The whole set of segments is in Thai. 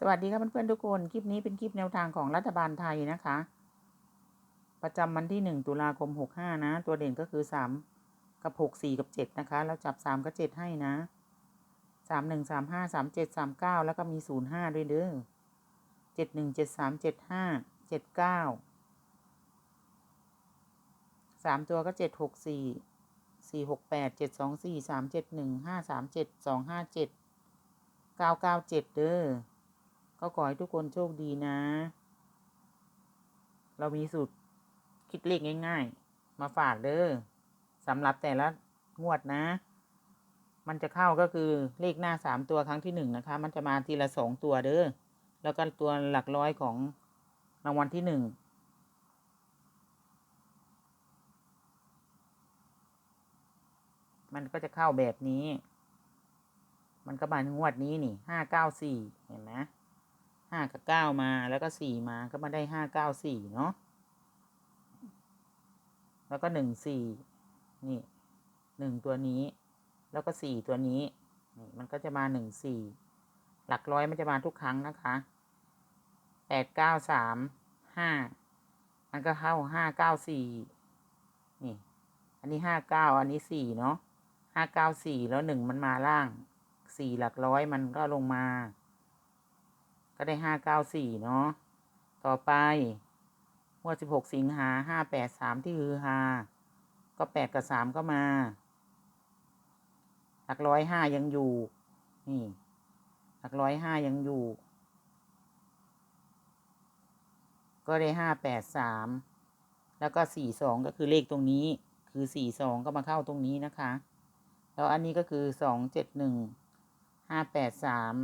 สวัสดีครับเพื่อนๆทุกคน คลิปนี้เป็นคลิปแนวทางของรัฐบาลไทยนะคะ ประจำวันที่หนึ่งตุลาคมหกห้านะ ตัวเด่นก็คือสามกับหกสี่กับเจ็ดนะคะ แล้วจับสามกับเจ็ดให้นะสามหนึ่งสามห้าสามเจ็ดสามเก้าแล้วก็มีศูนย์ห้าด้วยเด้อเจ็ดหนึ่งเจ็ดสามเจ็ดห้าเจ็ดเก้าสามตัวก็เจ็ดหกสี่สี่หกแปดเจ็ดสองสี่สามเจ็ดหนึ่งห้าสามเจ็ดสองห้าเจ็ดเก้าเก้าเจ็ดเด้อ ก็ขอให้ทุกคนโชคดีนะ เรามีสูตรคิดเลขง่าย ๆ มาฝากเด้อสำหรับแต่ละงวดนะ มันจะเข้าก็คือเลขหน้าสามตัวครั้งที่หนึ่งนะคะ มันจะมาทีละสองตัวเด้อ แล้วก็ตัวหลักร้อยของรางวัลที่หนึ่งมันก็จะเข้าแบบนี้ มันก็มางวดนี้นี่ห้าเก้าสี่เห็นไหม ห้ากับเก้ามาแล้วก็สี่มาก็มาได้ห้าเก้าสี่เนาะแล้วก็หนึ่งสี่นี่หนึ่งตัวนี้ แล้วก็สี่ตัวนี้นี่มันก็จะมาหนึ่งสี่หลักร้อยมันจะมาทุกครั้งนะคะแปดเก้าสามห้ามันก็เข้าห้าเก้าสี่นี่ อันนี้ห้าเก้าอันนี้สี่เนาะห้าเก้าสี่แล้วหนึ่งมันมาล่างสี่หลักร้อยมันก็ลงมา ก็ได้ห้าเก้าสี่เนาะ ต่อไปงวดสิบหกสิงหาห้าแปดสามที่ฮือฮา ก็แปดกับสามก็มา หลักร้อยห้ายังอยู่ นี่ หลักร้อยห้ายังอยู่ ก็ได้ห้าแปดสาม แล้วก็สี่สองก็คือเลขตรงนี้ คือสี่สองก็มาเข้าตรงนี้นะคะ แล้วอันนี้ก็คือสองเจ็ดหนึ่งห้าแปดสาม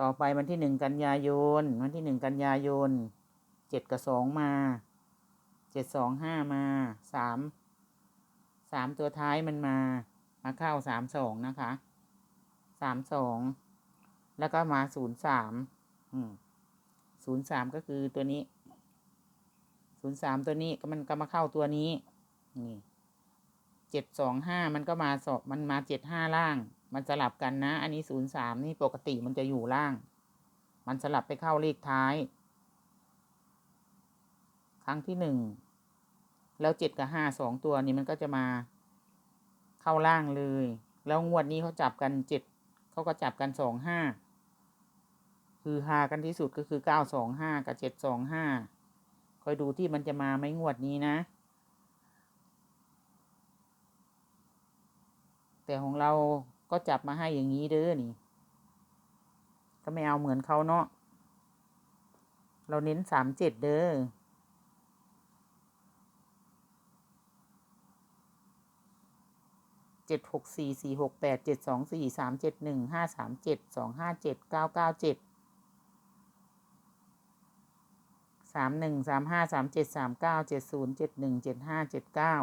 ต่อไปวันที่หนึ่งกันยายน วันที่หนึ่งกันยายนเจ็ดกับสองมาเจ็ดสองห้ามาสามสามตัวท้ายมันมา มาเข้าสามสองนะคะสามสองแล้วก็มาศูนย์สามศูนย์สามก็คือตัวนี้ศูนย์สามตัวนี้ก็มันก็มาเข้าตัวนี้นี่เจ็ดสองห้ามันก็มาสอบมันมาเจ็ดห้าล่าง มันสลับกันนะ อันนี้ศูนย์สามนี่ปกติมันจะอยู่ล่าง มันสลับไปเข้าเลขท้าย ครั้งที่หนึ่งแล้วเจ็ดกับห้าสองตัวนี้มันก็จะมาเข้าล่างเลย แล้วงวดนี้เขาจับกันเจ็ดเขาก็จับกันสองห้าคือหากันที่สุดก็คือเก้าสองห้ากับเจ็ดสองห้าคอยดูที่มันจะมาไหมงวดนี้นะ แต่ของเรา ก็จับมาให้อย่างนี้เด้อนี่ ก็ไม่เอาเหมือนเขาเนาะ เราเน้นสามเจ็ดเด้อ เจ็ดหกสี่สี่หกแปดเจ็ดสองสี่สามเจ็ดหนึ่งห้าสามเจ็ดสองห้าเจ็ดเก้าเก้าเจ็ดสามหนึ่งสามห้าสามเจ็ดสามเก้าเจ็ดศูนย์เจ็ดหนึ่งเจ็ดห้าเจ็ดเก้า